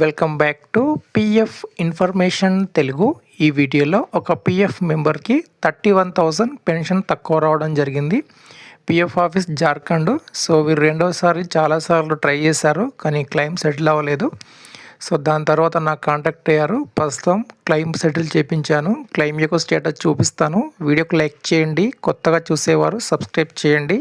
Welcome back to PF information Telugu ఈ వీడియోలో ఒక పిఎఫ్ మెంబర్కి థర్టీ వన్ థౌజండ్ పెన్షన్ తక్కువ రావడం జరిగింది. PF office Jharkhand. సో వీరు రెండోసారి చాలాసార్లు ట్రై చేశారు కానీ క్లెయిమ్ సెటిల్ అవ్వలేదు. సో దాని తర్వాత నాకు కాంటాక్ట్ అయ్యారు. ప్రస్తుతం క్లెయిమ్ సెటిల్ చేయించాను క్లెయిమ్ యొక్క స్టేటస్ చూపిస్తాను. వీడియోకి లైక్ చేయండి. కొత్తగా చూసేవారు సబ్స్క్రైబ్ చేయండి.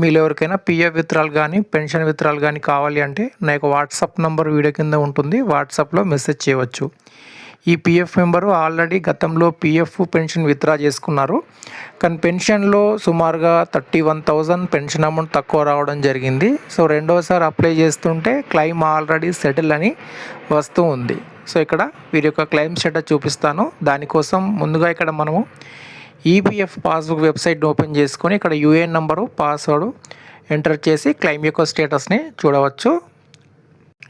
మీలో ఎవరికైనా పిఎఫ్ విత్రాలు కానీ పెన్షన్ విత్రాలు కానీ కావాలి అంటే నా యొక్క వాట్సాప్ నంబర్ వీడియో కింద ఉంటుంది. వాట్సాప్లో మెసేజ్ చేయవచ్చు. ఈ పిఎఫ్ మెంబరు ఆల్రెడీ గతంలో పిఎఫ్ పెన్షన్ విత్డ్రా చేసుకున్నారు. కానీ పెన్షన్లో సుమారుగా thirty one thousand pension amount తక్కువ రావడం జరిగింది. సో రెండోసారి అప్లై చేస్తుంటే క్లెయిమ్ ఆల్రెడీ సెటిల్ అని వస్తూ ఉంది. సో ఇక్కడ వీరి యొక్క క్లెయిమ్ స్టేటస్ చూపిస్తాను. దానికోసం ముందుగా ఇక్కడ మనము ఈపీఎఫ్ పాస్బుక్ వెబ్సైట్ ఓపెన్ చేసుకొని ఇక్కడ యూఏఎన్ నంబరు పాస్వర్డ్ ఎంటర్ చేసి క్లెయిమ్ యొక్క స్టేటస్ని చూడవచ్చు.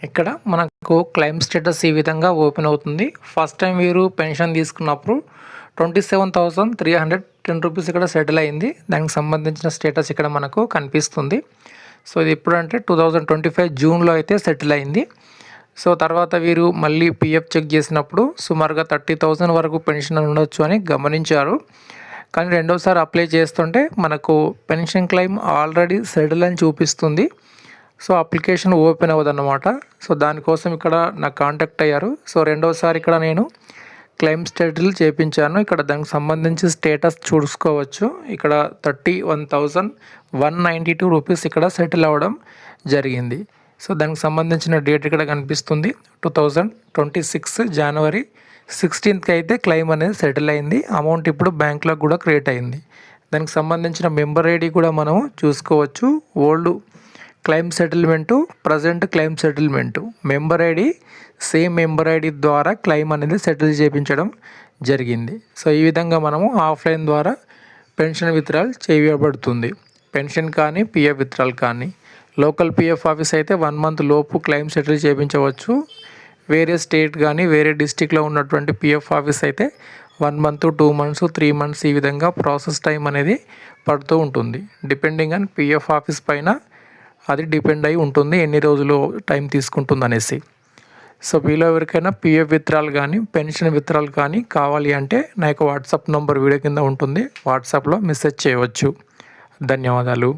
ఇక్కడ మనకు క్లెయిమ్ స్టేటస్ ఈ విధంగా ఓపెన్ అవుతుంది. ఫస్ట్ టైం మీరు పెన్షన్ తీసుకున్నప్పుడు twenty seven thousand three hundred ten rupees ఇక్కడ సెటిల్ అయింది. దానికి సంబంధించిన స్టేటస్ ఇక్కడ మనకు కనిపిస్తుంది. సో ఇది ఎప్పుడంటే టూ థౌజండ్ ట్వంటీ ఫైవ్ జూన్లో అయితే సెటిల్ అయింది. సో తర్వాత వీరు మళ్ళీ పిఎఫ్ చెక్ చేసినప్పుడు సుమారుగా థర్టీ థౌజండ్ వరకు పెన్షన్ ఉండొచ్చు అని గమనించారు. కానీ రెండోసారి అప్లై చేస్తుంటే మనకు పెన్షన్ క్లెయిమ్ ఆల్రెడీ సెటిల్ అని చూపిస్తుంది. సో అప్లికేషన్ ఓపెన్ అవ్వదన్నమాట. సో దానికోసం ఇక్కడ నాకు కాంటాక్ట్ అయ్యారు. సో రెండోసారి ఇక్కడ నేను క్లెయిమ్ స్టేటల్ చేయించాను ఇక్కడ దానికి సంబంధించి స్టేటస్ చూసుకోవచ్చు. ఇక్కడ thirty one thousand one ninety two rupees ఇక్కడ సెటిల్ అవ్వడం జరిగింది. సో దానికి సంబంధించిన డేట్ ఇక్కడ కనిపిస్తుంది. Two thousand twenty six January సిక్స్టీన్త్కి అయితే క్లెయిమ్ అనేది సెటిల్ అయింది. అమౌంట్ ఇప్పుడు బ్యాంక్లో కూడా క్రియేట్ అయింది. దానికి సంబంధించిన మెంబర్ ఐడి కూడా మనం చూసుకోవచ్చు. Old claim settlement present claim settlement member ID same member ID ద్వారా క్లెయిమ్ అనేది సెటిల్ చేయించడం జరిగింది. సో ఈ విధంగా మనము ఆఫ్లైన్ ద్వారా పెన్షన్ విత్రాలు చేయబడుతుంది. పెన్షన్ కానీ పిఎఫ్ విత్రాలు కానీ. లోకల్ పిఎఫ్ ఆఫీస్ అయితే వన్ మంత్ లోపు క్లెయిమ్ సెటిల్ చేయించవచ్చు. వేరే స్టేట్ కానీ వేరే డిస్టిక్లో ఉన్నటువంటి పిఎఫ్ ఆఫీస్ అయితే one month two months three months ఈ విధంగా ప్రాసెస్ టైం అనేది పడుతూ ఉంటుంది. డిపెండింగ్ ఆన్ పిఎఫ్ ఆఫీస్ పైన అది డిపెండ్ అయి ఉంటుంది ఎన్ని రోజులు టైం తీసుకుంటుంది అనేసి. సో మీలో ఎవరికైనా పిఎఫ్ విత్రాలు కానీ పెన్షన్ విత్రాలు కానీ కావాలి అంటే నా యొక్క వాట్సాప్ నంబర్ వీడియో కింద ఉంటుంది. వాట్సాప్లో మెసేజ్ చేయవచ్చు. ధన్యవాదాలు.